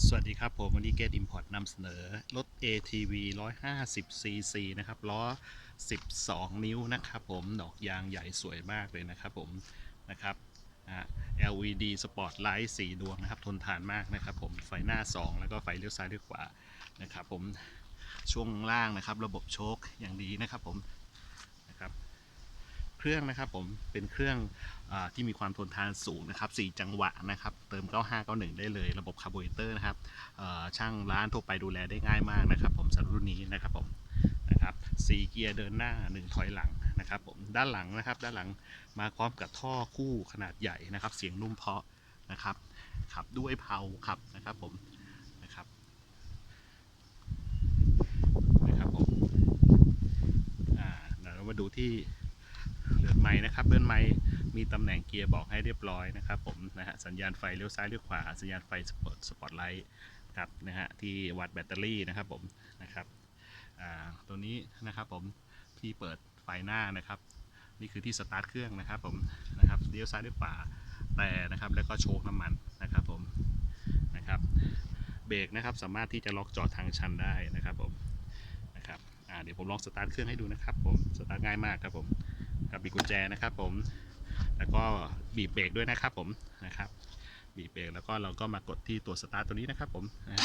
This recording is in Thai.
สวัสดีครับผม วันนี้ Get Import นำเสนอ รถ ATV 150 cc นะครับ ล้อ 12 นิ้วนะครับผม ดอกยางใหญ่สวยมากเลยนะครับผมนะครับ LED Spot Light 4 ดวงนะครับ ทนทานมากนะครับผม ไฟหน้า 2 แล้วก็ไฟเลี้ยวซ้ายเลี้ยวขวานะครับผมช่วงล่างนะครับ ระบบโชคอย่างดีนะครับผมนะครับ เครื่องนะครับผมเป็นเครื่องอที่มีความทนทานสูงนะครับ 4 จังหวะนะครับ เติม 9591 ได้เลยระบบคาร์บูเรเตอร์นะครับช่างร้านทั่วไปดูแลได้ง่ายมากนะครับ ผมสำหรับรุ่นนี้นะครับผมนะครับ4เกียร์เดินหน้า 1 ถอยหลังนะครับผมด้านหลังนะครับ ด้านหลังมาพร้อมกับท่อคู่ขนาดใหญ่นะครับ เสียงนุ่มเพาะนะครับขับด้วยเพาขับนะครับผมนะครับนะครับผมอ่าเดี๋ยวเรามาดูที่ เรือนไม้นะครับเรือนไม้มีตำแหน่งเกียร์บอกให้เรียบร้อยนะครับผมนะฮะสัญญาณไฟเลี้ยวซ้ายเลี้ยวขวาสัญญาณไฟสปอตสปอตไลท์ครับนะฮะที่วัดแบตเตอรี่นะครับผมนะครับตัวนี้นะครับผมที่เปิดไฟหน้านะครับ นี่คือที่สตาร์ทเครื่องนะครับผมนะครับเลี้ยวซ้ายเลี้ยวขวาแต่นะครับแล้วก็โชคน้ำมันนะครับผมนะครับเบรกนะครับสามารถที่จะล็อกจอดทางชันได้นะครับผมนะครับเดี๋ยวผมลองสตาร์ทเครื่องให้ดูนะครับผมสตาร์ทง่ายมากครับผม กับบีกุญแจนะครับผมแล้วก็บีบเบรกด้วยนะครับผมนะครับบีบเบรกแล้วก็เราก็มากดที่ตัวสตาร์ทตัวนี้นะครับผมนะ